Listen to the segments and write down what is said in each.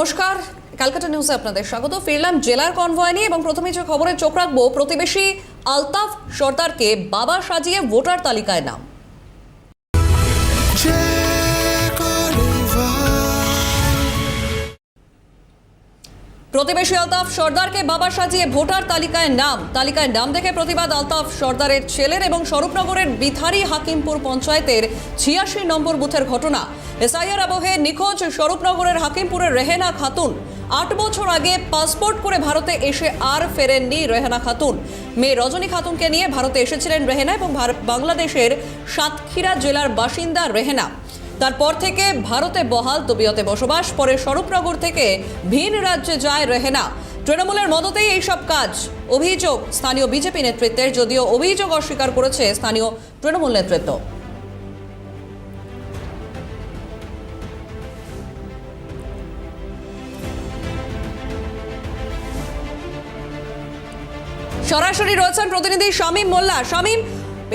নমস্কার। ক্যালকাটা নিউজে আপনাদের স্বাগত। ফিরলাম জেলার কনভয় নিয়ে এবং প্রথমে যে খবরে চোখ রাখব, প্রতিবেশী আলতাফ সর্দারকে বাবা সাজিয়ে ভোটার তালিকায় নাম। প্রতিবেশী আলতাফ সর্দারকে বাবা সাজিয়ে ভোটার তালিকায় নাম। তালিকায় নাম দেখে প্রতিবাদ আলতাফ সর্দারের ছেলের এবং স্বরূপনগরের বিথারি হাকিমপুর পঞ্চায়েতের ছিয়াশি নম্বর বুথের ঘটনা। এসআইআর আবহে নিখোঁজ স্বরূপনগরের হাকিমপুরের রেহেনা খাতুন। আট বছর আগে পাসপোর্ট করে ভারতে এসে আর ফেরেননি রেহেনা খাতুন। মেয়ে রজনী খাতুনকে নিয়ে ভারতে এসেছিলেন রেহেনা এবং বাংলাদেশের সাতক্ষীরা জেলার বাসিন্দা রেহেনা। তারপর থেকে ভারতে বহাল তবিয়তে বসবাস, পরে স্বরূপনগর থেকে ভিন রাজ্যে যায় রেহেনা। তৃণমূলের মদতেই এইসব কাজ। অভিযোগ, স্থানীয় বিজেপি নেতৃত্বের, যদিও অভিযোগ অস্বীকার করেছে স্থানীয় তৃণমূল নেতৃত্ব। সরাসরি রয়েছেন প্রতিনিধি শামীম মোল্লা। শামীম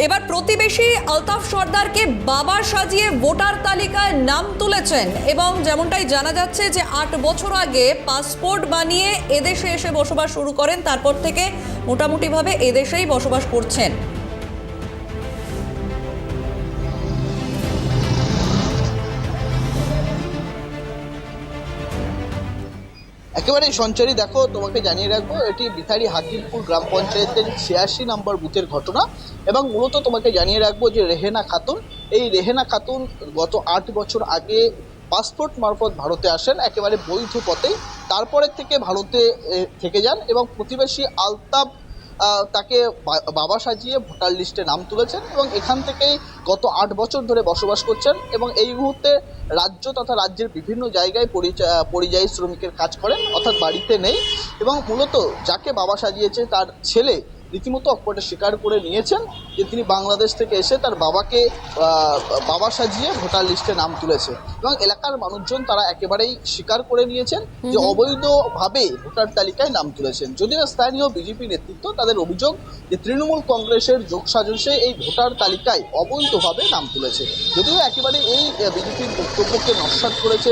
এবার প্রতিবেশী আলতাফ সর্দারকে বাবা সাজিয়ে ভোটার তালিকায় নাম তুলেছেন এবং যেমনটাই জানা যাচ্ছে যে আট বছর আগে পাসপোর্ট বানিয়ে এদেশে এসে বসবাস শুরু করেন, তারপর থেকে মোটামুটিভাবে এদেশেই বসবাস করছেন। একেবারে সঞ্চারী দেখো তোমাকে জানিয়ে রাখব এটি বিথারি হাকিমপুর গ্রাম পঞ্চায়েতের ছিয়াশি নম্বর বুথের ঘটনা। এবং মূলত তোমাকে জানিয়ে রাখব যে রেহেনা খাতুন এই রেহেনা খাতুন গত আট বছর আগে পাসপোর্ট মারফত ভারতে আসেন একেবারে বৈধ পথে তারপরে থেকে ভারতে থেকে যান এবং প্রতিবেশী আলতাব আহ, তাকে বাবা সাজিয়ে ভোটার লিস্টে নাম তুলেছেন এবং এখান থেকেই গত আট বছর ধরে বসবাস করছেন এবং এই মুহূর্তে রাজ্য তথা রাজ্যের বিভিন্ন জায়গায় পরিযায়ী শ্রমিকের কাজ করেন, অর্থাৎ বাড়িতে নেই এবং মূলত যাকে বাবা সাজিয়েছে তার ছেলে রীতিমতো অকপটে স্বীকার করে নিয়েছেন যে তিনি বাংলাদেশ থেকে এসে তার বাবাকে বাবা সাজিয়ে ভোটার লিস্টে নাম তুলেছে। এবং এলাকার মানুষজন তারা একেবারেই স্বীকার করে নিয়েছেন যে অবৈধভাবে ভোটার তালিকায় নাম তুলেছেন। যদিও স্থানীয় বিজেপি নেতৃত্ব তাদের অভিযোগ যে তৃণমূল কংগ্রেসের যোগসাজশে এই ভোটার তালিকায় অবৈধভাবে নাম তুলেছে। যদিও একেবারে এই বিজেপির বক্তব্যকে নস্বাত করেছে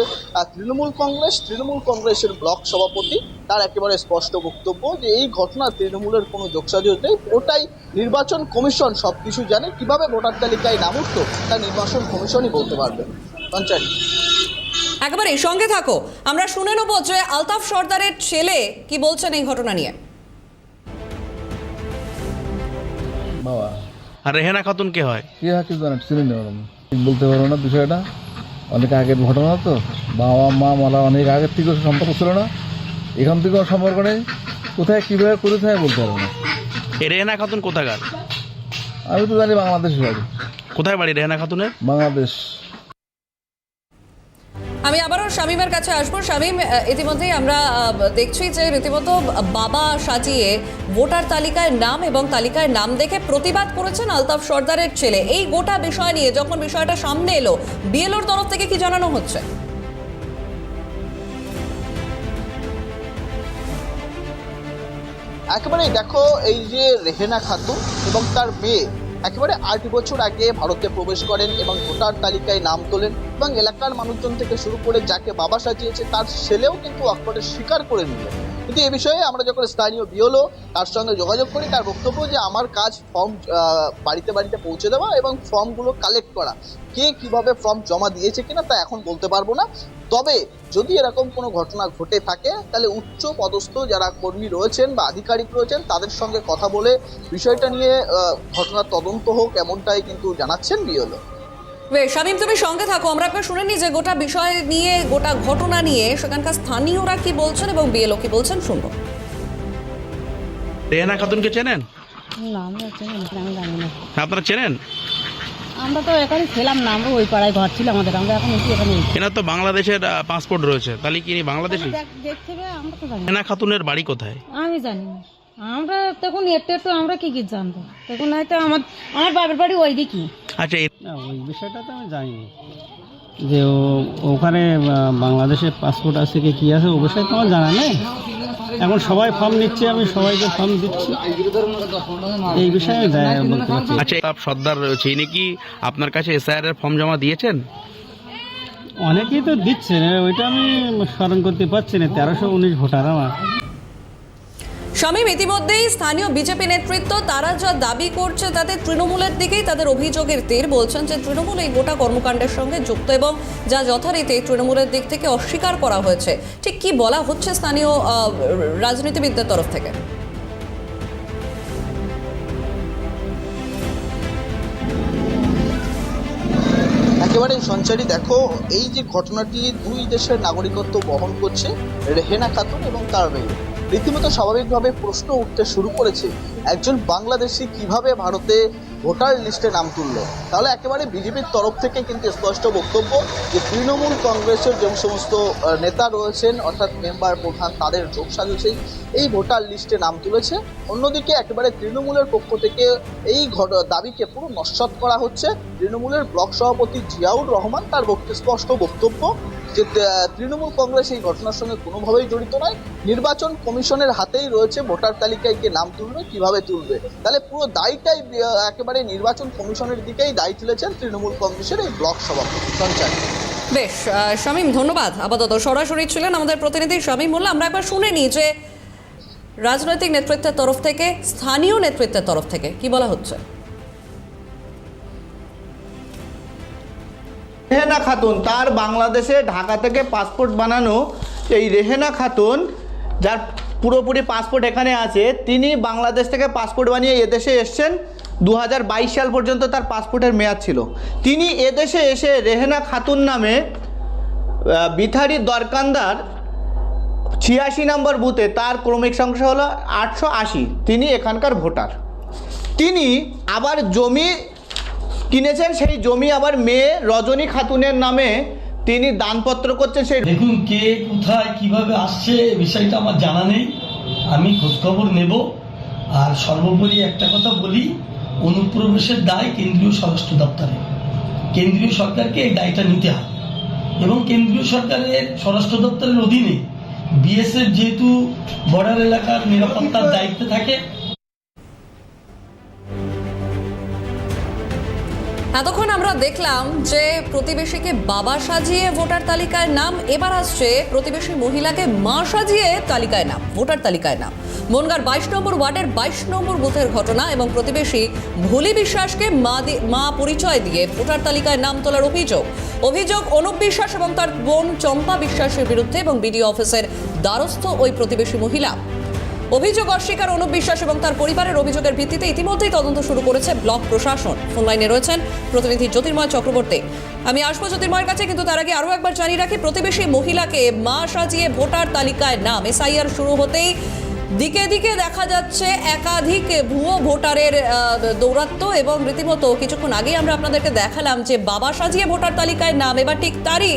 তৃণমূল কংগ্রেস তৃণমূল কংগ্রেসের ব্লক সভাপতি তার একেবারে স্পষ্ট বক্তব্য যে এই ঘটনা তৃণমূলের কোনো যোগসাজশ নেই। ওটাই নির্বাচন কমিশন সব কিছু জানে। কীভাবে ভোটার তালিকায় নাম উঠতো তা নির্বাচন কমিশনই বলতে পারবে। পঞ্চায়েত একেবারে সঙ্গে থাকো। আমরা শুনে নেব যে আলতাফ সর্দারের ছেলে কি বলছেন এই ঘটনা নিয়ে। বাবা। আর রেহেনা খাতুন কে হয়? কে হয় কিছু জানা চিনি না ওরকম ঠিক বলতে পারব না বিষয়টা। অনেক আগের ঘটনা তো। বাবা মা মারা অনেক আগের থেকে সম্পর্ক ছিল না। এখান থেকেও সম্পর্ক নেই কোথায় কীভাবে করে থাকে বলতে পারব না। রেহেনা খাতুন কোথাকার? আমি তো জানি বাংলাদেশ বাড়ি। কোথায় বাড়ি রেহেনা খাতুনের? বাংলাদেশ। আমি আবারও শামীমের কাছে আসব। শামীম ইতিমধ্যেই আমরা দেখছি যে রীতিমতো বাবা সাজিয়ে ভোটার তালিকায় নাম এবং তালিকায় নাম দেখে প্রতিবাদ করেছেন আলতাফ সর্দারের ছেলে। এই গোটা বিষয় নিয়ে যখন বিষয়টা সামনে এলো বিএলওর তরফ থেকে কি জানানো হচ্ছে? একেবারে দেখো এই যে রেহেনা খাতুন এবং তার মেয়ে একেবারে আট বছর আগে ভারতে প্রবেশ করেন এবং ভোটার তালিকায় নাম তোলেন এবং এলাকার মানুষজন থেকে শুরু করে যাকে বাবা সাজিয়েছে, তার ছেলেও কিন্তু অকপটে স্বীকার করে নিলেন। কিন্তু এ বিষয়ে আমরা যখন স্থানীয় বিওলো তার সঙ্গে যোগাযোগ করি, তার বক্তব্য যে আমার কাজ ফর্ম বাড়িতে বাড়িতে পৌঁছে দেওয়া এবং ফর্মগুলো কালেক্ট করা। কে কীভাবে ফর্ম জমা দিয়েছে কিনা তা এখন বলতে পারব না। তবে যদি এরকম কোনো ঘটনা ঘটে থাকে, তাহলে উচ্চ পদস্থ যারা কর্মী রয়েছেন বা আধিকারিক রয়েছেন, তাদের সঙ্গে কথা বলে বিষয়টা নিয়ে ঘটনার তদন্ত হোক এমনটাই কিন্তু জানাচ্ছেন বিওলো বেশ শামীম তুমি সঙ্গে থাকো। আমরা একবার শুনে নিই যে গোটা বিষয় নিয়ে গোটা ঘটনা নিয়ে সেখানকার স্থানীয়রা কি বলছেন এবং বিএলও কি বলছেন শুনব। রেহেনা খাতুনকে চেনেন? না আমরা চিনি আমি জানি না। আপনারা চেনেন? আমরা তো এখানে ছিলাম না আমরা ওই পাড়ায় ঘর ছিল আমাদের আমরা এখন এসে এখানে। এনার তো বাংলাদেশের পাসপোর্ট রয়েছে তাহলে কি ইনি বাংলাদেশি? দেখতে হবে আমরা তো জানি না। খাতুনের বাড়ি কোথায়? আমি জানি না। আমরা তখন একটু একটু আমরা কি কি জানব? তখন হয়তো আমার আমার বাবার বাড়ি ওই দিকই আচ্ছা না ওই বিষয়টা তো আমি জানিনি যে ও ওখানে বাংলাদেশে পাসপোর্ট আছে কি কী আছে ও বিষয়ে তো আমার জানা নেই। এখন সবাই ফর্ম নিচ্ছে আমি সবাইকে ফর্ম দিচ্ছি। এই বিষয়ে আচ্ছা আলতাফ সর্দার রয়েছে ইনি কি আপনার কাছে এসআইআর এর ফর্ম জমা দিয়েছেন? অনেকেই তো দিচ্ছে ওইটা আমি স্মরণ করতে পারছি না তেরোশো উনিশ ভোটার আমার। শামীম, ইতিমধ্যেই স্থানীয় বিজেপি নেতৃত্ব তারা যা দাবি করছে তাতে তৃণমূলের দিকেই তাদের অভিযোগের তীর। বলছেন যে তৃণমূল এই গোটা কর্মকাণ্ডের সঙ্গে যুক্ত এবং যা যথারীতি তৃণমূলের দিক থেকে অস্বীকার করা হয়েছে। ঠিক কি বলা হচ্ছে স্থানীয় রাজনীতিবিদদের তরফ থেকে? একেবারে সঞ্চারী, দেখো, এই যে ঘটনাটি দুই দেশের নাগরিকত্ব বহন করছে, রেহেনা খাতুন এবং তার মেয়ে। রীতিমতো স্বাভাবিকভাবে প্রশ্ন উঠতে শুরু করেছে। একজন বাংলাদেশি কীভাবে ভারতে ভোটার লিস্টে নাম তুললো? তাহলে একেবারে বিজেপির তরফ থেকে কিন্তু স্পষ্ট বক্তব্য যে তৃণমূল কংগ্রেসের যে সমস্ত নেতা রয়েছেন, অর্থাৎ মেম্বার প্রধান, তাদের যোগ সাজসেই এই ভোটার লিস্টে নাম তুলেছে। অন্যদিকে একেবারে তৃণমূলের পক্ষ থেকে এই ঘট- দাবিকে পুরো নস্বাত করা হচ্ছে। তৃণমূলের ব্লক সভাপতি জিয়াউর রহমান তার স্পষ্ট বক্তব্য। যে তৃণমূল কংগ্রেস এই ঘটনার সঙ্গে কোনোভাবেই জড়িত নয়। নির্বাচন কমিশনের হাতেই রয়েছে ভোটার তালিকায় কে নাম তুলবে, কীভাবে তুলবে। তাহলে পুরো দায়টাই একেবারে নির্বাচন কমিশনের দিকেই দায়ী তুলেছেন তৃণমূল কংগ্রেসের এই ব্লক সভাপতি সঞ্চারী বেশ শামীম, ধন্যবাদ। আপাতত সরাসরি ছিলেন আমাদের প্রতিনিধি শামীম মোল্লা। আমরা একবার শুনে নিই যে রাজনৈতিক নেতৃত্বের তরফ থেকে, স্থানীয় নেতৃত্বের তরফ থেকে, কি বলা হচ্ছে? রেহেনা খাতুন, তার বাংলাদেশে ঢাকা থেকে পাসপোর্ট বানানো এই রেহেনা খাতুন, যার পুরোপুরি পাসপোর্ট এখানে আছে, তিনি বাংলাদেশ থেকে পাসপোর্ট বানিয়ে এদেশে এসছেন। দু হাজার বাইশ সাল পর্যন্ত তার পাসপোর্টের মেয়াদ ছিল। তিনি এদেশে এসে রেহেনা খাতুন নামে বিথারি দরকান্দার ছিয়াশি নম্বর বুথে তার ক্রমিক সংখ্যা হলো আটশো তিনি এখানকার ভোটার। তিনি আবার জমি কিনেছেন সেই জমি আবার মেয়ে রজনী খাতুনের নামে তিনি দানপত্র করছেন সেই দেখুন কে কোথায় কীভাবে আসছে এ বিষয়টা আমার জানা নেই। আমি খোঁজখবর নেব। আর সর্বোপরি একটা কথা বলি, অনুপ্রবেশের দায় কেন্দ্রীয় স্বরাষ্ট্র দপ্তরে। কেন্দ্রীয় সরকারকে এই দায়টা নিতে হবে। এবং কেন্দ্রীয় সরকারের স্বরাষ্ট্র দপ্তরের অধীনে বিএসএফ যেহেতু বর্ডার এলাকার নিরাপত্তার দায়িত্বে থাকে এতক্ষণ আমরা দেখলাম যে প্রতিবেশীকে বাবা সাজিয়ে ভোটার তালিকায় নাম, এবার আসছে প্রতিবেশী মহিলাকে মা সাজিয়ে তালিকায় নাম, ভোটার তালিকায় নাম। মনগার বাইশ নম্বর ওয়ার্ডের বাইশ নম্বর বুথের ঘটনা এবং প্রতিবেশী ভুলি বিশ্বাসকে মা মা পরিচয় দিয়ে ভোটার তালিকায় নাম তোলার অভিযোগ। অভিযোগ অনুপ বিশ্বাস এবং তার বোন চম্পা বিশ্বাসের বিরুদ্ধে এবং বিডিও অফিসের দ্বারস্থ ওই প্রতিবেশী মহিলা। অভিযোগ অস্বীকার অনুপ বিশ্বাস এবং তার পরিবারের অভিযোগের ভিত্তিতে ইতিমধ্যেই তদন্ত শুরু করেছে ব্লক প্রশাসন। ফোন লাইনে রয়েছেন প্রতিনিধি জ্যোতির্ময় চক্রবর্তী। আমি আসব জ্যোতির্ময়ের কাছে, কিন্তু তার আগে আরও একবার জানিয়ে রাখি, প্রতিবেশী মহিলাকে মা সাজিয়ে ভোটার তালিকায় নাম। এসআইআর শুরু হতেই দিকে দিকে দেখা যাচ্ছে একাধিক ভুয়ো ভোটারের দৌরাত্ম্য এবং রীতিমতো কিছুক্ষণ আগেই আমরা আপনাদেরকে দেখালাম যে বাবা সাজিয়ে ভোটার তালিকায় নাম। এবার ঠিক তারই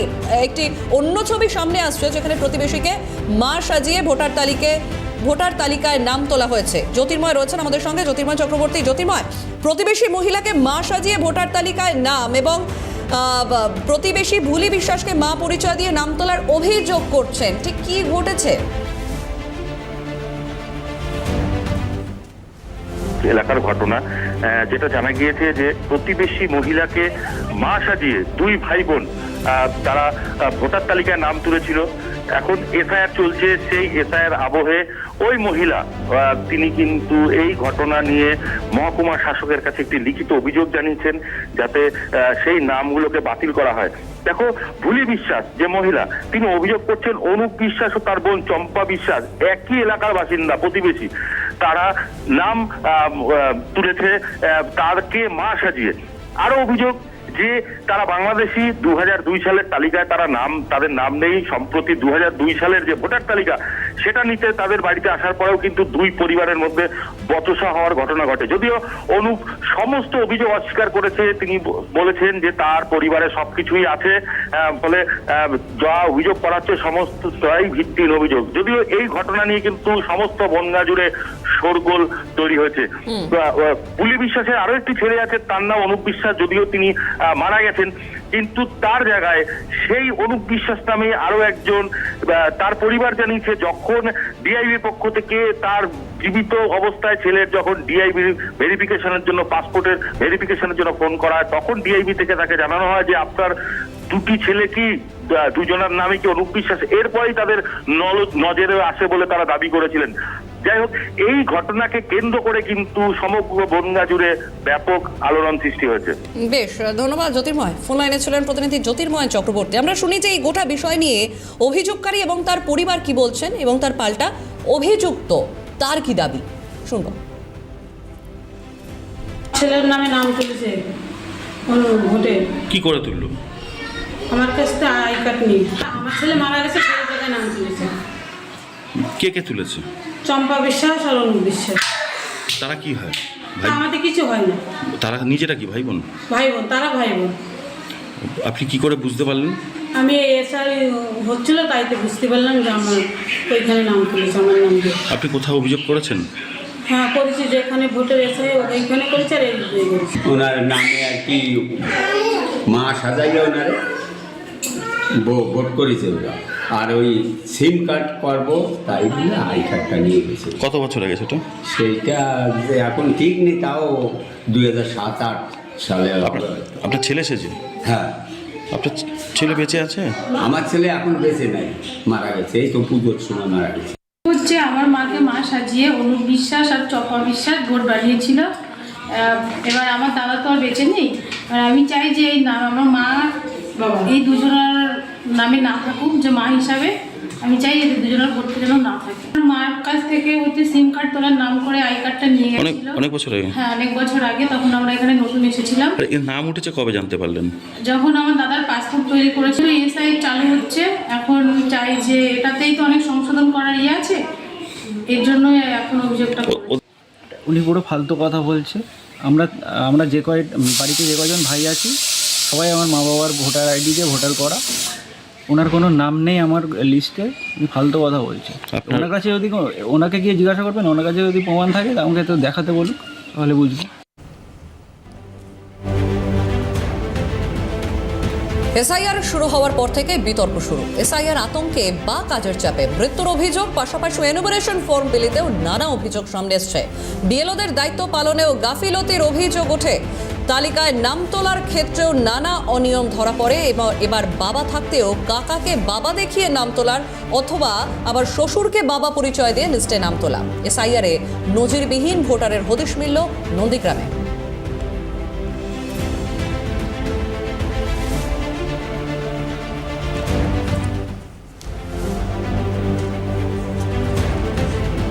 একটি অন্য ছবি সামনে আসছে, যেখানে প্রতিবেশীকে মা সাজিয়ে ভোটার তালিকায় ভোটার তালিকায় নাম তোলা হয়েছে। জ্যোতির্ময় রয়েছেন আমাদের সঙ্গে। জ্যোতির্ময় চক্রবর্তী, জ্যোতির্ময়, প্রতিবেশী মহিলাকে মা সাজিয়ে ভোটার তালিকায় নাম এবং প্রতিবেশী ভুলি বিশ্বাসকে মা পরিচয় দিয়ে নাম তোলার অভিযোগ করছেন। ঠিক কি ঘটেছে? এলাকার ঘটনা যেটা জানা গিয়েছে যে প্রতিবেশী মহিলাকে মা সাজিয়ে দুই ভাই বোন তারা ভোটার তালিকায় নাম তুলেছিল। এখন এফআইআর চলছে সেই এফআইআর আবহে ওই মহিলা তিনি কিন্তু এই ঘটনা নিয়ে মহকুমা শাসকের কাছে একটি লিখিত অভিযোগ জানিয়েছেন যাতে সেই নামগুলোকে বাতিল করা হয়। দেখো ভুলি বিশ্বাস যে মহিলা, তিনি অভিযোগ করছেন অনুপ বিশ্বাস ও তার বোন চম্পা বিশ্বাস, একই এলাকার বাসিন্দা, প্রতিবেশী। তারা নাম তুলেছে তারকে মা সাজিয়ে। আরও অভিযোগ যে তারা বাংলাদেশি দু সালের তালিকায় তারা নাম, তাদের নাম নেই, সম্প্রতি দু সালের যে ভোটার তালিকা সেটা নিতে তাদের বাড়িতে আসার পরেও কিন্তু দুই পরিবারের মধ্যে বচসা হওয়ার ঘটনা ঘটে। যদিও অনুপ সমস্ত অভিযোগ অস্বীকার করেছে তিনি বলেছেন যে তার পরিবারে সবকিছুই আছে ফলে আহ, যা অভিযোগ করা হচ্ছে সমস্তটাই ভিত্তিহীন অভিযোগ। যদিও এই ঘটনা নিয়ে কিন্তু সমস্ত বনগা জুড়ে শোরগোল তৈরি হয়েছে। পুলি বিশ্বাসের আরও একটি ছেলে আছে তার নাম অনুপ বিশ্বাস যদিও তিনি আহ, মারা গেছেন। কিন্তু তার জায়গায় সেই অনুপ বিশ্বাস নামে আরও একজন তার পরিবার জানিয়েছে, যখন ডিআইবির পক্ষ থেকে তার জীবিত অবস্থায় ছেলের যখন ডিআইবি ভেরিফিকেশনের জন্য পাসপোর্টের ভেরিফিকেশনের জন্য ফোন করা হয়, তখন ডিআইবি থেকে তাকে জানানো হয় যে, আপনার দুটি ছেলে কি দুজনের নামে কি অনুপ বিশ্বাস? এরপরেই তাদের নজরে আসে বলে তারা দাবি করেছিলেন। যাই হোক এই ঘটনাকে কেন্দ্র করে কিন্তু সমগ্র বনগা জুড়ে ব্যাপক আলোড়ন সৃষ্টি হয়েছে। বেশ ধন্যবাদ জ্যোতির্ময়। ফোন লাইনে ছিলেন প্রতিনিধি জ্যোতির্ময় চক্রবর্তী। আমরা শুনি যে এই গোটা বিষয় নিয়ে অভিযোগকারী এবং তার পরিবার কি বলছেন এবং তার পাল্টা অভিযুক্ত তার কি দাবি? শুনব। ছেলের নামে নাম তুলেছে ভোটে। কি করে তুললো? আমার কাছে তো আই কার্ড নেই। আমার ছেলে মারা গেছে সেই জায়গায় নাম তুলেছে। কে কে তুলেছে? চম্পা বিশ্বাস আর অনুপ বিশ্বাস। তারা কি হয়? ভাই আমাদের কিছু হয় না। তারা নিজেরা কি ভাই বোন? ভাই বোন তারা ভাই বোন। আপনি কি করে বুঝতে পারলেন? আমি এসআই হচ্ছিল তাই তো বুঝতে পারলাম যে আমার ওইখানে নাম তুলেছে আমার নাম দিয়ে। আপনি কোথাও অভিযোগ করেছেন? হ্যাঁ করেছি যেখানে ভোটের এসআই ওইখানে করেছে আর এই ওনার নামে আর কি মা সাজাইলে ওনারে? ভোট করেছে ওরা। আর ওই সিম কার্ড করব তাই বলে আই কার্ডটা নিয়ে গেছে। কত বছর আগে সেটা? সেইটা যে এখন ঠিক নেই তাও দুই হাজার সাত আট সালে আপনার আপনার ছেলে এসেছে হ্যাঁ। আপনার ছেলে বেঁচে আছে? আমার ছেলে এখন বেঁচে নাই মারা গেছে। এই তো পুজোর সময় মারা গেছে। হচ্ছে আমার মাকে মা সাজিয়ে অনুপ বিশ্বাস আর চপা বিশ্বাস ভোট বাড়িয়েছিল এবার আমার দাদা তো আর বেঁচে নেই। আর আমি চাই যে এই আমার মা বাবা। এই দুজনের নামে না থাকুক যে মা হিসাবে আমি চাই এদের দুজনের ভোটটা যেন না থাকে। আমার মার কাছ থেকে হচ্ছে সিম কার্ড তোলার নাম করে আই কার্ডটা নিয়ে অনেক গেছিল। অনেক বছর আগে? হ্যাঁ অনেক বছর আগে তখন আমরা এখানে নতুন এসেছিলাম। আর এর নাম উঠেছে কবে জানতে পারলেন? যখন আমার দাদার পাসপোর্ট তৈরি করেছিল এসআই চালু হচ্ছে। এখন চাই যে এটাতেই তো অনেক সংশোধন করার ইয়ে আছে। এর জন্যই এখন অভিযোগটা উনি পুরো ফালতু কথা বলছে। আমরা আমরা যে কয় বাড়িতে যে কয়জন ভাই আছি সবাই আমার মা বাবার ভোটার আইডি দিয়ে ভোটার করা। ওনার কোনো নাম নেই আমার লিস্টে উনি ফালতু কথা বলছে। ওনার কাছে যদি ওনাকে গিয়ে জিজ্ঞাসা করবেন ওনার কাছে যদি প্রমাণ থাকে আমাকে তো দেখাতে বলুক তাহলে বুঝব। এসআইআর শুরু হওয়ার পর থেকে বিতর্ক শুরু। এসআইআর আতঙ্কে বা কাজের চাপে মৃত্যুর অভিযোগ পাশাপাশি এনুমারেশন ফর্ম বিলিতেও নানা অভিযোগ সামনে এসছে। বিএলওদের দায়িত্ব পালনেও গাফিলতির অভিযোগ ওঠে। তালিকায় নাম তোলার ক্ষেত্রেও নানা অনিয়ম ধরা পড়ে এবং এবার বাবা থাকতেও কাকাকে বাবা দেখিয়ে নাম তোলার অথবা আবার শ্বশুরকে বাবা পরিচয় দিয়ে লিস্টে নাম তোলা। এসআইআরে নজিরবিহীন ভোটারের হদিশ মিলল নন্দীগ্রামে।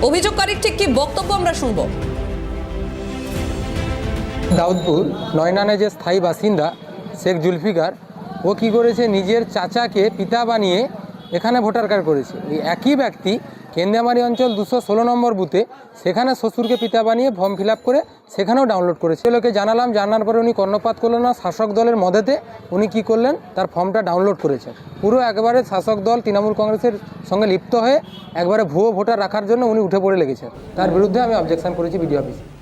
অভিযোগকারীর ঠিক কি বক্তব্য আমরা শুনব? দাউদপুর, নয়নানে যে স্থায়ী বাসিন্দা শেখ জুলফিকার, ও কি করেছে? নিজের চাচাকে পিতা বানিয়ে এখানে ভোটার কার্ড করেছে। এই একই ব্যক্তি কেন্দ্রামারি অঞ্চল দুশো ষোলো নম্বর বুথে, সেখানে শ্বশুরকে পিতা বানিয়ে ফর্ম ফিল করে সেখানেও ডাউনলোড করেছে। লোকে জানালাম, জানার পরে উনি কর্ণপাত করলেন না, শাসক দলের মদেতে উনি কি করলেন? তার ফর্মটা ডাউনলোড করেছেন পুরো একবারে শাসক দল তৃণমূল কংগ্রেসের সঙ্গে লিপ্ত হয়ে একবারে ভুয়ো ভোটার রাখার জন্য উনি উঠে পড়ে লেগেছেন। তার বিরুদ্ধে আমি অবজেকশন করেছি বিডিও অফিসে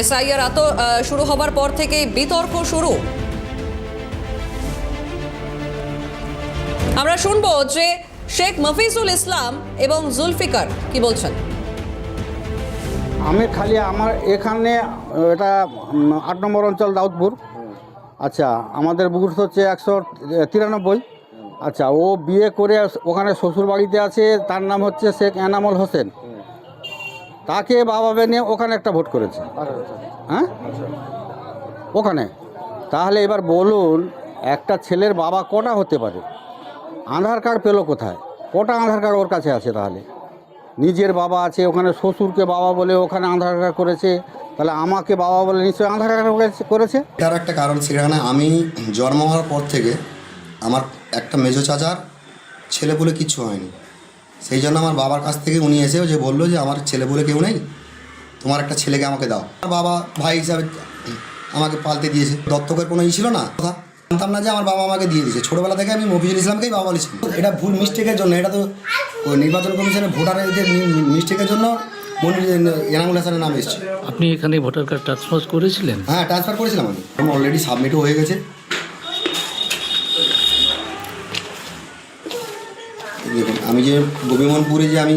এসআইআর আত শুরু হবার পর থেকেই বিতর্ক শুরু। আমরা শুনব যে শেখ মফিজুল ইসলাম এবং জুলফিকার কি বলছেন? আমি খালি আমার এখানে এটা আট নম্বর অঞ্চল দাউদপুর। আচ্ছা আমাদের বুকুর হচ্ছে একশো তিরানব্বই। আচ্ছা ও বিয়ে করে ওখানে শ্বশুর বাড়িতে আছে, তার নাম হচ্ছে শেখ এনামল হোসেন। তাকে বাবা বেনে ওখানে একটা ভোট করেছে। হ্যাঁ? ওখানে। তাহলে এবার বলুন, একটা ছেলের বাবা কটা হতে পারে? আধার কার্ড পেল কোথায়? কটা আধার কার্ড ওর কাছে আছে তাহলে? নিজের বাবা আছে, ওখানে শ্বশুরকে বাবা বলে ওখানে আধার কার্ড করেছে। তাহলে আমাকে বাবা বলে নিশ্চয়ই আধার কার্ড করেছে- এটার একটা কারণ সেখানে আমি জন্ম হওয়ার পর থেকে আমার একটা মেজো চাচার ছেলে বলে কিচ্ছু হয়নি। সেই জন্য আমার বাবার কাছ থেকে উনি এসেও যে বলল যে আমার ছেলে বলে কেউ নেই তোমার একটা ছেলেকে আমাকে দাও। আমার বাবা ভাই হিসাবে আমাকে পালতে দিয়েছে। দত্তকের কোনো ই ছিল না। কথা জানতাম না যে আমার বাবা আমাকে দিয়ে দিয়েছে। ছোটোবেলা থেকে আমি মফিজুল ইসলামকেই বাবা বলেছি। এটা ভুল মিস্টেকের জন্য এটা তো ওই নির্বাচন কমিশনের ভোটারের মিস্টেকের জন্য এনামুল হাসানের নাম এসছে। আপনি এখানে ভোটার কার্ড ট্রান্সফার করেছিলেন? হ্যাঁ ট্রান্সফার করেছিলাম আমি। অলরেডি সাবমিটও হয়ে গেছে। দেখুন আমি যে গোবিমনপুরে যে আমি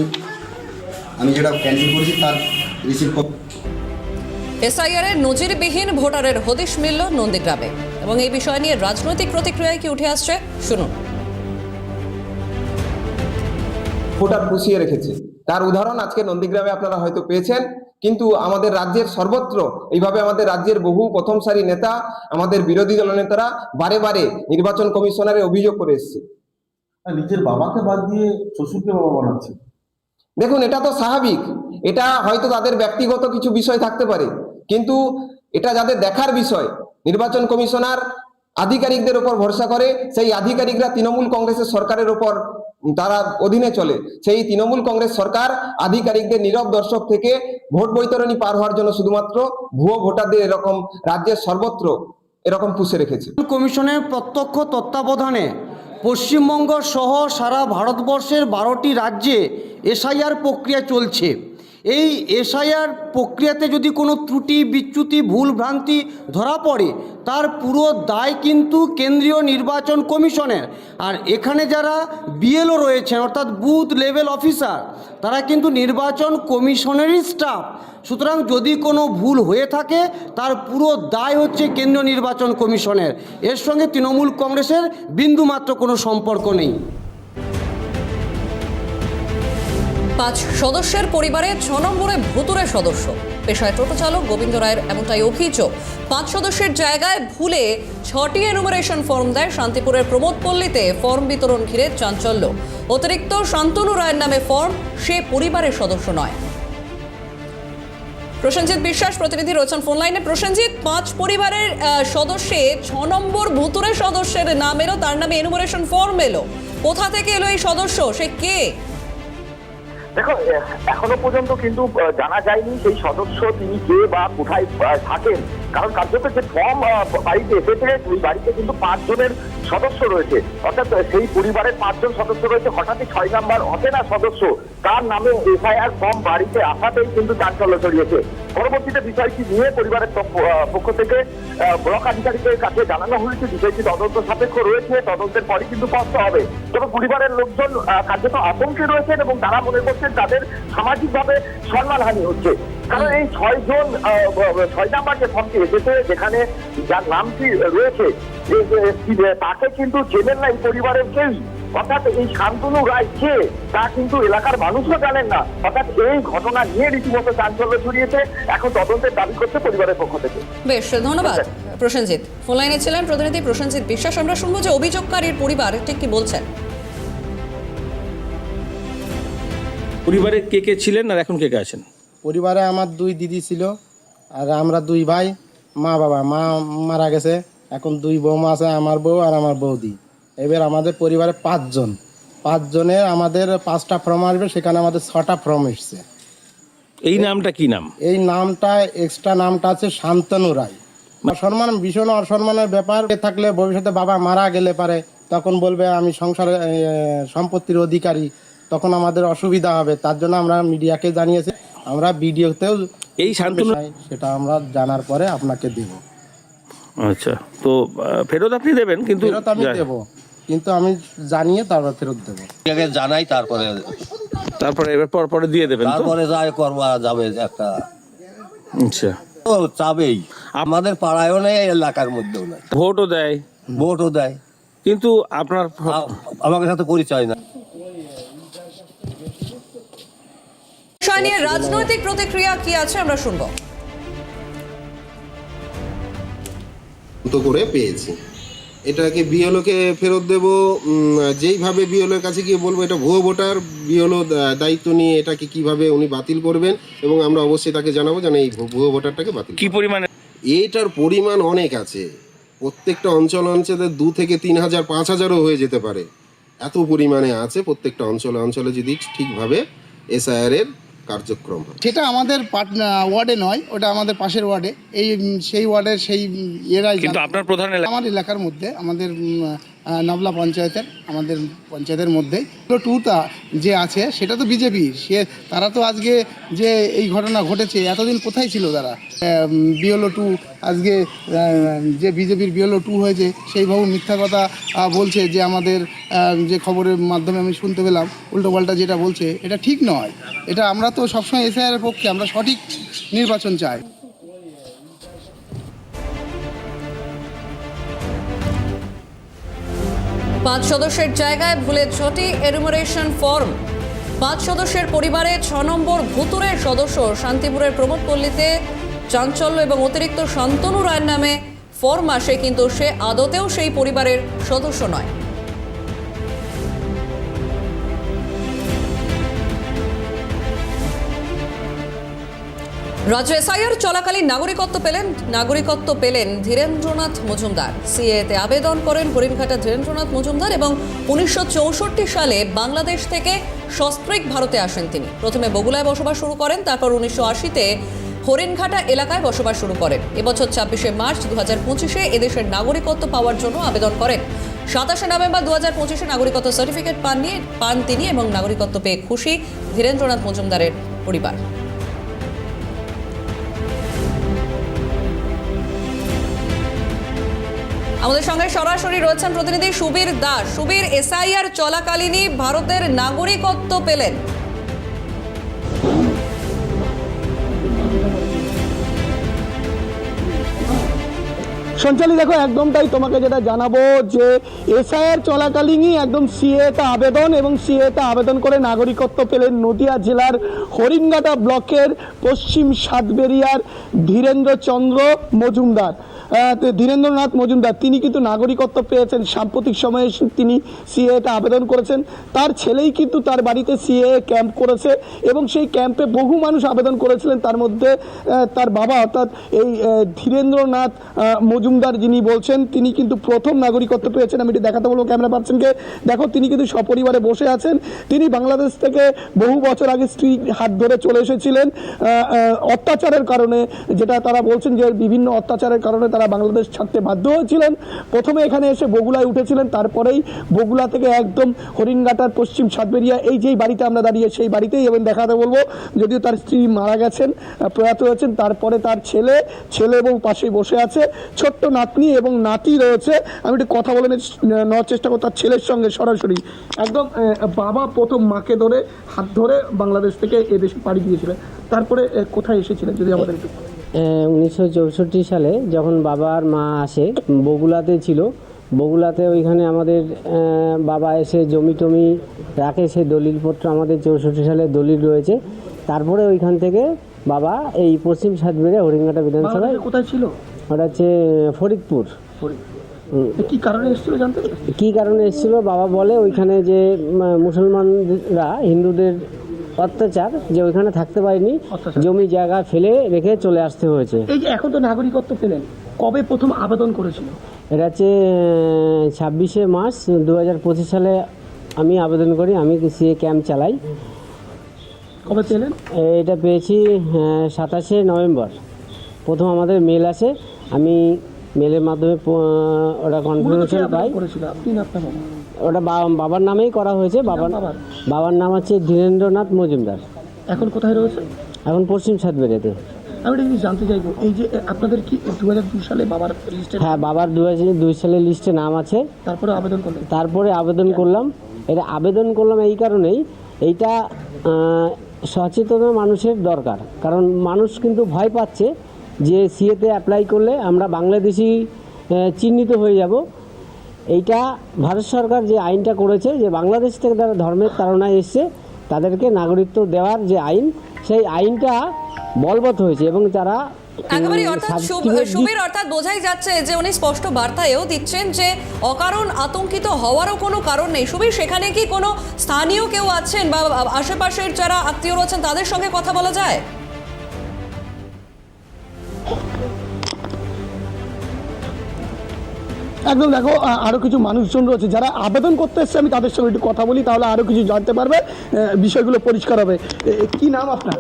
আমি যেটা ক্যান্সেল করেছি তার রিসিভ এসআইআর এর নজিরবিহীন ভোটারের হদিশ মিলল নন্দীগ্রামে এবং এই বিষয় নিয়ে রাজনৈতিক প্রতিক্রিয়ায় কি উঠে আসছে শুনুন। ভোটার পুষিয়ে রেখেছে। তার উদাহরণ আজকে নন্দীগ্রামে আপনারা হয়তো পেয়েছেন কিন্তু আমাদের রাজ্যের সর্বত্র এইভাবে আমাদের রাজ্যের বহু প্রথম সারি নেতা আমাদের বিরোধী দল নেতারা বারে বারে নির্বাচন কমিশনারে অভিযোগ করে এসছে। নিজের বাবাকে বাদ দিয়ে শ্বশুরকে বাবা বানাচ্ছে। দেখুন এটা তো স্বাভাবিক। এটা হয়তো তাদের ব্যক্তিগত কিছু বিষয় থাকতে পারে। কিন্তু এটা যাদের দেখার বিষয় নির্বাচন কমিশনার আধিকারিকদের উপর ভরসা করে সেই আধিকারিকরা তৃণমূল কংগ্রেসের সরকারের উপর তারা অধীনে চলে। সেই তৃণমূল কংগ্রেস সরকার আধিকারিকদের নীরব দর্শক থেকে ভোট বৈতরণী পার হওয়ার জন্য শুধুমাত্র ভুয়ো ভোটারদের এরকম রাজ্যের সর্বত্র এরকম পুষে রেখেছে। কমিশনের প্রত্যক্ষ তত্ত্বাবধানে পশ্চিমবঙ্গ সহ সারা ভারতবর্ষের বারোটি রাজ্যে এসআইআর প্রক্রিয়া চলছে। এই এসআইআর প্রক্রিয়াতে যদি কোনো ত্রুটি, বিচ্যুতি ভুল ভ্রান্তি ধরা পড়ে, তার পুরো দায় কিন্তু কেন্দ্রীয় নির্বাচন কমিশনের। আর এখানে যারা বিএলও রয়েছেন, অর্থাৎ বুথ লেভেল অফিসার, তারা কিন্তু নির্বাচন কমিশনেরই স্টাফ। সুতরাং যদি কোনো ভুল হয়ে থাকে, তার পুরো দায় হচ্ছে কেন্দ্রীয় নির্বাচন কমিশনের। এর সঙ্গে তৃণমূল কংগ্রেসের বিন্দুমাত্র কোনো সম্পর্ক নেই। পাঁচ সদস্যের পরিবারে ছ নম্বরে ভুতুরে সদস্য। পেশায় টোটো চালক গোবিন্দ রায়ের এমনটাই অভিযোগ। পাঁচ সদস্যের জায়গায় ভুলে ছটি এনুমারেশন ফর্ম দেয় শান্তিপুরের প্রমোদ পল্লীতে ফর্ম বিতরণ ঘিরে চাঞ্চল্য। অতিরিক্ত শান্তনু রায়ের নামে ফর্ম সে পরিবারের সদস্য নয়। প্রসেনজিৎ বিশ্বাস প্রতিনিধি রয়েছেন ফোন লাইনে প্রসেনজিৎ, পাঁচ পরিবারের সদস্যে ছ নম্বর ভুতুরে সদস্যের নাম এলো, তার নামে এনুমারেশন ফর্ম এলো। কোথা থেকে এলো এই সদস্য? সে কে? দেখো এখনও পর্যন্ত কিন্তু জানা যায়নি সেই সদস্য তিনি কে বা কোথায় থাকেন। কারণ কার্যত যে ফর্ম বাড়িতে এসেছে, ওই বাড়িতে কিন্তু পাঁচজনের সদস্য রয়েছে। অর্থাৎ সেই পরিবারের পাঁচজন সদস্য রয়েছে, হঠাৎই ছয় নাম্বার অচেনা সদস্য, তার নামে এফআইআর ফর্ম বাড়িতে আসাতেই কিন্তু চাঞ্চল্য ছড়িয়েছে। পরবর্তীতে বিষয়টি নিয়ে পরিবারের পক্ষ- থেকে ব্লক আধিকারিকের কাছে জানানো হয়েছে, বিষয়টি তদন্ত সাপেক্ষ রয়েছে, তদন্তের পরই কিন্তু স্পষ্ট হবে। তবে পরিবারের লোকজন কার্যত আতঙ্কে রয়েছেন এবং তারা মনে করছেন তাদের সামাজিকভাবে সম্মানহানি হচ্ছে। কারণ এই ছয়জন ছয় নাম্বার যে ফর্মটি এসেছে যেখানে যার নামটি রয়েছে। যে- যে- যে- তাকে কিন্তু চেনেন না এই পরিবারের কেউই। অর্থাৎ এই শান্তনু রায় কে তা কিন্তু এলাকার মানুষও জানেন না। অর্থাৎ এই ঘটনা নিয়ে রীতিমতো চাঞ্চল্য ছড়িয়েছে। এখন তদন্তের দাবি করছে পরিবারের পক্ষ থেকে। বেশ ধন্যবাদ প্রসেনজিৎ। ফোন লাইনে ছিলেন প্রতিনিধি প্রসেনজিৎ বিশ্বাস। আমরা শুনব যে অভিযোগকারীর পরিবার ঠিক কি বলছেন পরিবারে কে কে ছিলেন আর এখন কে কে আছেন? পরিবারে আমার দুই দিদি ছিল আর আমরা দুই ভাই মা বাবা। মা মারা গেছে এখন দুই বৌমা আছে আমার বউ আর আমার বৌদি। এবার আমাদের পরিবারে পাঁচজন। পাঁচজনের আমাদের পাঁচটা ফর্ম আসবে সেখানে আমাদের ছটা ফর্ম এসছে। এই নামটা কি নাম? এই নামটা এক্সট্রা নামটা আছে শান্তনু রায়। অসম্মান ভীষণ অসম্মানের ব্যাপার। থাকলে ভবিষ্যতে বাবা মারা গেলে পারে। তখন বলবে আমি সংসারে সম্পত্তির অধিকারী। তখন আমাদের অসুবিধা হবে তার জন্য আমরা মিডিয়াকে জানিয়েছি আমরা ভিডিওতেও এই শান্তনু সেটা আমরা জানার পরে আপনাকে দেব। আচ্ছা তো ফেরত আপনি দেবেন কিন্তু ফেরত আমি দেব কিন্তু আমি জানিয়ে তারপর ফেরত দেবো। আগে জানাই তারপরে তারপরে এবার পর পরে দিয়ে দেবেন তো? তারপরে যাই করবা যাবে একটা। আচ্ছা। ও চাবেই আমাদের পাড়ায়ও নেই এই এলাকার মধ্যেও নেই। ভোটও দেয়। ভোটও দেয়। কিন্তু আপনার আমাকে সাথে পরিচয় না নিয়ে রাজনৈতিক প্রতিক্রিয়া কি আছে আমরা শুনব। তো করে পেয়েছি। এটাকে বিএলওকে ফেরত দেব যেইভাবে বিএলওর কাছে গিয়ে বলব এটা ভুয়ো ভোটার বিএলও দায়িত্ব নিয়ে এটাকে কীভাবে উনি বাতিল করবেন এবং আমরা অবশ্যই তাকে জানাব যেন এই ভুয়ো ভোটারটাকে বাতিল কি পরিমাণে? এটার পরিমাণ অনেক আছে। প্রত্যেকটা অঞ্চল অঞ্চলে দু থেকে তিন হাজার পাঁচ হাজারও হয়ে যেতে পারে। এত পরিমাণে আছে প্রত্যেকটা অঞ্চলে। অঞ্চলে যদি ঠিকভাবে এসআইআর এর কার্যক্রম। হয় সেটা আমাদের ওয়ার্ডে নয় ওটা আমাদের পাশের ওয়ার্ডে। এই সেই ওয়ার্ডের সেই এরাই কিন্তু আপনার প্রধান আমার এলাকার মধ্যে আমাদের নবলা পঞ্চায়েতের, আমাদের পঞ্চায়েতের মধ্যেই টুটা যে আছে, সেটা তো বিজেপি। সে, তারা তো আজকে যে এই ঘটনা ঘটেছে, এতদিন কোথায় ছিল তারা? বিএলও টু, আজকে যে বিজেপির বিএলও টু হয়েছে সেইভাবে মিথ্যা কথা বলছে যে আমাদের যে খবরের মাধ্যমে আমি শুনতে পেলাম, উল্টোপাল্টা যেটা বলছে, এটা ঠিক নয়। এটা আমরা তো সবসময় এসআইআর পক্ষে, আমরা সঠিক নির্বাচন চাই। পাঁচ সদস্যের জায়গায় ভুলে ছটি এনুমারেশন ফর্ম পাঁচ সদস্যের পরিবারে ছ নম্বর ভুতুরের সদস্য শান্তিপুরের প্রমোদ পল্লীতে চাঞ্চল্য এবং অতিরিক্ত শান্তনু রায়ের নামে ফর্ম আসে, কিন্তু সে আদতেও সেই পরিবারের সদস্য নয়। রাজ্য এসআইআর চলাকালীন নাগরিকত্ব পেলেন নাগরিকত্ব পেলেন ধীরেন্দ্রনাথ মজুমদার। সিএতে আবেদন করেন হরিণঘাটা ধীরেন্দ্রনাথ মজুমদার এবং উনিশশো চৌষট্টি সালে বাংলাদেশ থেকে সস্ত্রিক ভারতে আসেন তিনি। প্রথমে বগুলায় বসবাস শুরু করেন, তারপর উনিশশো আশিতে হরিণঘাটা এলাকায় বসবাস শুরু করেন। এবছর ছাব্বিশে মার্চ দু হাজার পঁচিশে এদেশের নাগরিকত্ব পাওয়ার জন্য আবেদন করেন। সাতাশে নভেম্বর দু হাজার পঁচিশে নাগরিকত্ব সার্টিফিকেট পান নিয়ে পান তিনি এবং নাগরিকত্ব পেয়ে খুশি ধীরেন্দ্রনাথ মজুমদারের পরিবার। আমাদের সঙ্গে সরাসরি রয়েছেন প্রতিনিধি সুবীর দাস। সুবীর, এসআইআর চলাকালীনই ভারতের নাগরিকত্ব পেলেন। সঞ্চালী, দেখো, একদম তাই তোমাকে যেটা জানাব যে এসআইআর চলাকালীনই একদম সিএতে আবেদন এবং সিএতে আবেদন করে নাগরিকত্ব পেলেন নদিয়া জেলার হরিণঘাটা ব্লকের পশ্চিম সাতবেরিয়ার ধীরেন্দ্র চন্দ্র মজুমদার। ধীরেন্দ্রনাথ মজুমদার, তিনি কিন্তু নাগরিকত্ব পেয়েছেন। সাম্প্রতিক সময়ে তিনি সিএতে আবেদন করেছেন। তার ছেলেই কিন্তু তার বাড়িতে সিএ ক্যাম্প করেছে এবং সেই ক্যাম্পে বহু মানুষ আবেদন করেছিলেন। তার মধ্যে তার বাবা অর্থাৎ এই ধীরেন্দ্রনাথ মজুমদার যিনি বলছেন, তিনি কিন্তু প্রথম নাগরিকত্ব পেয়েছেন। আমি এটি দেখাতে বলব ক্যামেরা পার্সনকে। দেখো, তিনি কিন্তু সপরিবারে বসে আছেন। তিনি বাংলাদেশ থেকে বহু বছর আগে স্ত্রী হাত ধরে চলে এসেছিলেন। অত্যাচারের কারণে, যেটা তারা বলছেন যে বিভিন্ন অত্যাচারের কারণে তারা বাংলাদেশ ছাড়তে বাধ্য হয়েছিলেন। প্রথমে এখানে এসে বগুলায় উঠেছিলেন, তারপরেই বগুলা থেকে একদম হরিণঘাটার পশ্চিম সাতবেরিয়া, এই যেই বাড়িতে আমরা দাঁড়িয়ে, সেই বাড়িতেই এবং দেখাতে বলব, যদিও তার স্ত্রী মারা গেছেন, প্রয়াত হয়েছেন, তারপরে তার ছেলে ছেলে এবং পাশে বসে আছে, ছোট্ট নাতনি এবং নাতি রয়েছে। আমি একটু কথা বলে নেওয়ার চেষ্টা করব, তার ছেলের সঙ্গে সরাসরি। একদম বাবা প্রথম মাকে ধরে, হাত ধরে বাংলাদেশ থেকে এদেশে পাড়ি দিয়েছিলেন। তারপরে কোথায় এসেছিলেন, যদি আমাদের একটু উনিশশো চৌষট্টি সালে যখন বাবা আর মা আসে বগুলাতে ছিল বগুলাতে ওইখানে আমাদের বাবা এসে জমি টমি রাখে সেই দলিলপত্র আমাদের চৌষট্টি সালে দলিল রয়েছে। তারপরে ওইখান থেকে বাবা এই পশ্চিম সাতবেড়ে হরিঙ্গাটা বিধানসভায় কোথায় ছিল? ওটা হচ্ছে ফরিদপুর। কি কারণে এসেছিল জানতে কি কারণে এসেছিল? বাবা বলে ওইখানে যে মুসলমানরা হিন্দুদের অত্যাচার যে ওইখানে থাকতে পারিনি জমি জায়গা ফেলে রেখে চলে আসতে হয়েছে। এই যে এখন তো নাগরিকত্ব পেলেন কবে প্রথম আবেদন করেছিল? এটা হচ্ছে ছাব্বিশে মার্চ দু হাজার পঁচিশ সালে আমি আবেদন করি আমি সিএ ক্যাম্প চালাই। কবে পেলেন? এটা পেয়েছি সাতাশে নভেম্বর। প্রথম আমাদের মেল আসে আমি মেলের মাধ্যমে ওটা কনফার্মেশন পাই। ওটা বাবার নামেই করা হয়েছে। বাবার বাবার? নাম হচ্ছে ধীরেন্দ্রনাথ মজুমদার। এখন কোথায় রয়েছে? এখন পশ্চিম সাতবেরিয়াতে আমি জিনিস জানতে চাইব এই যে আপনাদের কি দু হাজার সালে বাবার লিস্টে হ্যাঁ বাবার দু হাজার দুই সালের লিস্টে নাম আছে। তারপরে আবেদন করলেন? তারপরে আবেদন করলাম। এটা আবেদন করলাম এই কারণেই এইটা সচেতন মানুষের দরকার। কারণ মানুষ কিন্তু ভয় পাচ্ছে যে সিএতে অ্যাপ্লাই করলে আমরা বাংলাদেশি চিহ্নিত হয়ে যাব। এইটা ভারত সরকার যে আইনটা করেছে যে বাংলাদেশ থেকে যারা ধর্মের তাড়নায় এসছে তাদেরকে নাগরিকত্ব দেওয়ার যে আইন সেই আইনটা বলবৎ হয়েছে এবং তারা উম, একেবারে অর্থাৎ বোঝাই যাচ্ছে যে উনি স্পষ্ট বার্তায়ও দিচ্ছেন যে অকারণ আতঙ্কিত হওয়ারও কোনো কারণ নেই। সুবীর সেখানে কি কোনো স্থানীয় কেউ আছেন বা আশেপাশের যারা আত্মীয় রয়েছেন তাদের সঙ্গে কথা বলা যায়? একদম দেখো আ- আরও কিছু মানুষজন রয়েছে যারা আবেদন করতে এসছে আমি তাদের সঙ্গে একটু কথা বলি তাহলে আরও কিছু জানতে পারবে বিষয়গুলো পরিষ্কার হবে। কি নাম আপনার?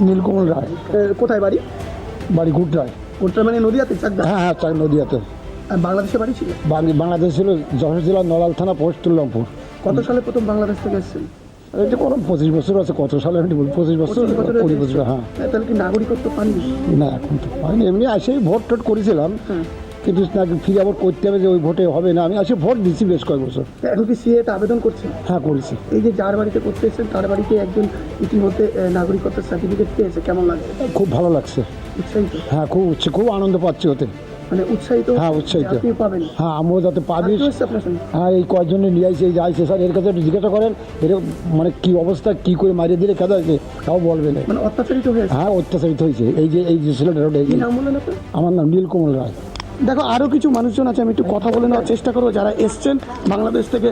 নীলকমল রায়। কোথায় বাড়ি? বাড়ি গুটরায় গুটরায় মানে নদীয়াতে চাকদা? হ্যাঁ হ্যাঁ চাক নদীয়াতে। বাংলাদেশে বাড়ি ছিল? বাংলাদেশ ছিল যশোর জেলা নলাল থানা পোস্ট তুল্লমপুর। কত সালে প্রথম বাংলাদেশ থেকে এসেছেন? এটা কোনো পঁচিশ বছর আছে কত সালে আমি বলি পঁচিশ বছর কুড়ি বছর হ্যাঁ। তাহলে কি নাগরিকত্ব পাননি? না এখন তো পাইনি। এমনি আসে ভোট টোট করেছিলাম। কিন্তু নাকি ফিরে আবার করতে হবে যে ওই ভোটে হবে না। আমি আসে ভোট দিচ্ছি বেশ কয়েক বছর। এখন কি সিএতে আবেদন করছেন? হ্যাঁ করেছি। এই যে যার বাড়িতে করতে এসেছেন তার বাড়িতে একজন ইতিমধ্যে নাগরিকত্বের সার্টিফিকেট পেয়েছে কেমন লাগছে? খুব ভালো লাগছে। উৎসাহিত? হ্যাঁ খুব উচ্ছে খুব আনন্দ পাচ্ছি ওতে। মানে উৎসাহিত? হ্যাঁ উৎসাহিত। পাবেন। হ্যাঁ আমিও যাতে পাবি? হ্যাঁ এই কয়েকজনে নিয়ে আসছে এই যে আইসে স্যার এর কাছে একটু জিজ্ঞাসা করেন এর মানে কি অবস্থা কি করে মারিয়ে দিলে কেদা আছে তাও বলবে না। মানে অত্যাচারিত হয়েছে? হ্যাঁ অত্যাচারিত হয়েছে। এই যে এই যে ছেলেটা আমার নাম নীলকমল রায়। দেখো আরও কিছু মানুষজন আছে আমি একটু কথা বলে নেওয়ার চেষ্টা করব যারা এসছেন বাংলাদেশ থেকে।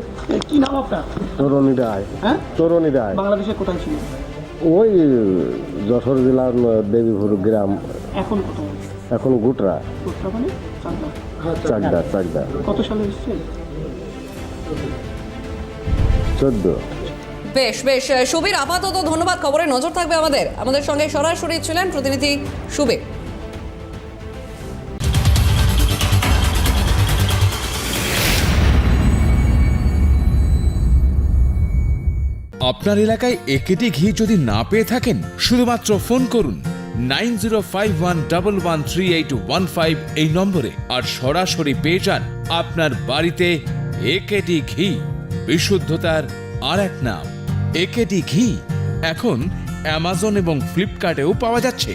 কি নাম আপনার? তরুণী রায়। হ্যাঁ? তরুণী রায়। বাংলাদেশে কোথায় ছিল? ওই যশোর জেলার দেবীপুর গ্রাম। এখন এখন গুটরা। মানে চাকদা। চাকদা চাকদা। কত সালে এসছেন? চোদ্দ। বেশ বেশ সুবীর আপাতত ধন্যবাদ। খবরে নজর থাকবে আমাদের। আমাদের সঙ্গে সরাসরি ছিলেন প্রতিনিধি সুবীর। আপনার এলাকায় একেটি ঘি যদি না পেয়ে থাকেন, শুধুমাত্র ফোন করুন nine zero five one double one three eight one five এই নম্বরে আর সরাসরি পেয়ে যান আপনার বাড়িতে একেটি ঘি। বিশুদ্ধতার আর এক নাম, একেটি ঘি। এখন অ্যামাজন এবং ফ্লিপকার্টেও পাওয়া যাচ্ছে।